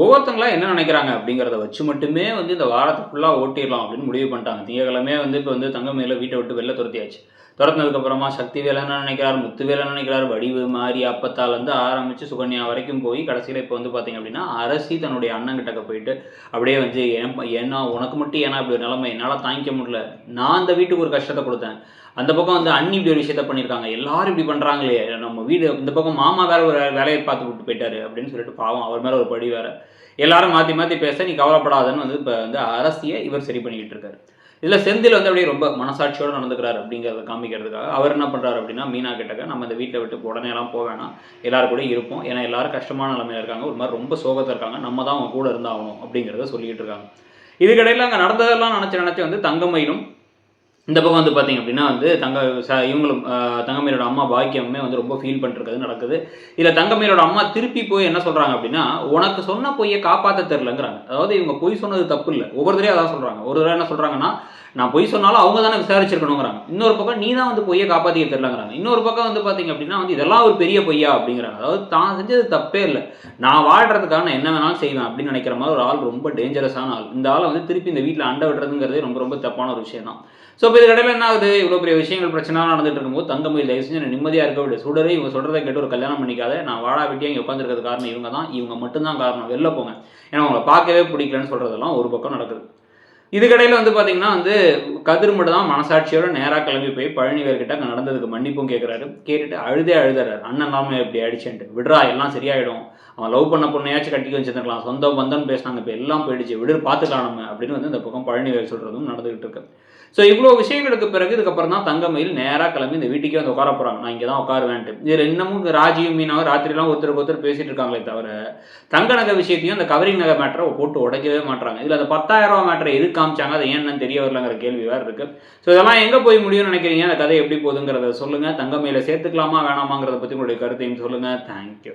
ஒவ்வொருத்தங்களா என்ன நினைக்கிறாங்க அப்படிங்கிறத வச்சு மட்டுமே வந்து இந்த வாரத்தை ஃபுல்லாக ஓட்டிடலாம் அப்படின்னு முடிவு பண்ணிட்டாங்க. திங்கக்கிழமே வந்து இப்போ வந்து தங்கமேல வீட்டை விட்டு வெளில துரத்தியாச்சு. துரத்தினதுக்கப்புறமா சக்தி வேலை என்ன நினைக்கிறார் முத்து வேலை என்ன நினைக்கிறார் வடிவு மாறி அப்பத்தாலேருந்து ஆரம்பித்து சுகன்யா வரைக்கும் போய் கடைசியில் இப்போ வந்து பார்த்தீங்க அப்படின்னா அரசி தன்னுடைய அண்ணங்கிட்டக்க போயிட்டு அப்படியே வந்து ஏன் ஏன்னா உனக்கு மட்டும் ஏன்னா இப்படி ஒரு நிலைமை என்னால் தாங்கிக்க முடியல. நான் அந்த வீட்டுக்கு ஒரு கஷ்டத்தை கொடுத்தேன். அந்த பக்கம் வந்து அண்ணி இப்படி ஒரு விஷயத்த பண்ணியிருக்காங்க. எல்லாரும் இப்படி பண்ணுறாங்களே நம்ம வீடு இந்த பக்கம் மாமா வேற ஒரு வேலையை பார்த்து விட்டு போயிட்டாரு. அப்படின்னு சொல்லிட்டு பாவம் அவர் மேலே ஒரு படி வேறு. எல்லாரும் மாற்றி மாற்றி பேச நீ கவலைப்படாதன்னு வந்து இப்போ வந்து அரசியை இவர் சரி பண்ணிக்கிட்டு இருக்காரு. இதில் செந்தில் வந்து அப்படியே ரொம்ப மனசாட்சியோடு நடந்துக்கிறாரு அப்படிங்கிறத காமிக்கிறதுக்காக. அவர் என்ன பண்ணுறாரு அப்படின்னா மீனா கிட்டக்க நம்ம இந்த வீட்டை விட்டு உடனே எல்லாம் போக வேணாம். எல்லாரும் கூட இருப்போம். ஏன்னா எல்லாரும் கஷ்டமான நிலைமையில இருக்காங்க. ஒரு மாதிரி ரொம்ப சோகத்தில் இருக்காங்க. நம்ம தான் அவங்க கூட இருந்தாகணும் அப்படிங்கிறத சொல்லிக்கிட்டு இருக்காங்க. இதுக்கிடையில் அங்கே நடந்ததெல்லாம் நினச்சி நினச்சி வந்து தங்கமயிலும் இந்த பக்கம் வந்து பார்த்தீங்க அப்படின்னா வந்து தங்க ச இவங்களும் தங்கமீரோட அம்மா பாக்கியமே வந்து ரொம்ப ஃபீல் பண்ணிருக்கிறது நடக்குது. இதில் தங்கமீரோட அம்மா திருப்பி போய் என்ன சொல்கிறாங்க அப்படின்னா உனக்கு சொன்ன பொய்யை காப்பாற்ற தெரிலங்கிறாங்க அதாவது இவங்க பொய் சொன்னது தப்பு இல்லை. ஒவ்வொரு தடவையும் அதான் சொல்கிறாங்க ஒரு தடவை என்ன சொல்கிறாங்கன்னா நான் பொய் சொன்னாலும் அவங்க தானே விசாரிச்சிருக்கணுங்கிறாங்க. இன்னொரு பக்கம் நீ தான் வந்து பொய்யை காப்பாற்றிக்க தெரிலங்கிறாங்க இன்னொரு பக்கம் வந்து பார்த்தீங்க அப்படின்னா வந்து இதெல்லாம் ஒரு பெரிய பொய்யா? அப்படிங்கிறாங்க. அதாவது தான் செஞ்சது தப்பே இல்லை. நான் வாழ்கிறதுக்காக நான் என்ன வேணாலும் செய்வேன் அப்படின்னு நினைக்கிற மாதிரி ஒரு ஆள் ரொம்ப டேஞ்சரஸான ஆள். இந்த ஆளை வந்து திருப்பி இந்த வீட்டில் அண்டை விடுறதுங்கிறதே ரொம்ப ரொம்ப தப்பான ஒரு விஷயம் தான் ஸோ இப்போ இதுக்கடையில் என்ன ஆகுது இவ்வளோ பெரிய விஷயங்கள் பிரச்சனை நடந்துட்டு இருக்கும்போது தங்கமயில் தயவு செஞ்சு நிம்மதியாக இருக்க விட. சுடரே இவங்க சொல்கிறத கேட்டு ஒரு கல்யாணம் பண்ணிக்காத. நான் வாடா வெட்டியாக இங்கே உட்காந்துருக்கிறது காரணம் இவங்க தான். இவங்க மட்டும்தான் காரணம். வெளில போங்க. ஏன்னா அவங்கள பார்க்கவே பிடிக்கலன்னு சொல்கிறதெல்லாம் ஒரு பக்கம் நடக்குது. இதுக்கடையில் வந்து பார்த்தீங்கன்னா வந்து கதிர் மட்டும் தான் மனசாட்சியோட நேராக கிளம்பி போய் பழனிவேர்கிட்ட அங்கே நடந்ததுக்கு மன்னிப்பும் கேட்குறாரு கேட்டுட்டு அழுதே அழுதுறாரு. அண்ணன் இல்லாமல் இப்படி அடிச்சுட்டு விடுறா எல்லாம் சரியாயிடும். அவன் லவ் பண்ண பொண்ணையாச்சும் கட்டிக்க வச்சிருந்துருக்கலாம். சொந்த பந்தம் பேசினாங்க. இப்போ எல்லாம் போயிடுச்சு. விடு பார்த்துக்கலாம் நம்ம அப்படின்னு வந்து இந்த பக்கம் பழனிவேல் சொல்கிறதும் நடந்துகிட்டு இருக்கு. ஸோ இவ்வளோ விஷயங்களுக்கு பிறகு இதுக்கப்புறம் தான் தங்கமயில் நேராக கிளம்பி இந்த வீட்டுக்கே வந்து உட்கார போகிறாங்க நான் இங்கே தான் உட்காருவேன்ட்டு. இதில் இன்னமும் இங்க ராஜியும் மீனாவும் ராத்திரிலாம் ஒருத்தருக்கு ஒருத்தர் பேசிட்டு இருக்காங்களே தவிர தங்க நகை விஷயத்தையும் அந்த கவரிங் நகை மேட்டரை போட்டு உடைக்கவே மாட்டாங்க இதில் அந்த பத்தாயிரம் ரூபா மேட்டரை எது காமிச்சாங்க? அது ஏன்னு தெரிய வரலங்கிற கேள்வி வேறு இருக்குது ஸோ இதெல்லாம் எங்கே போய் முடியும்னு நினைக்கிறீங்க? அந்த கதை எப்படி போகுதுங்கிறத சொல்லுங்கள் தங்கமயில சேர்த்துக்கலாமா வேணாமாங்கிறத பற்றி உங்களுடைய கருத்தையும் சொல்லுங்கள் தேங்க்யூ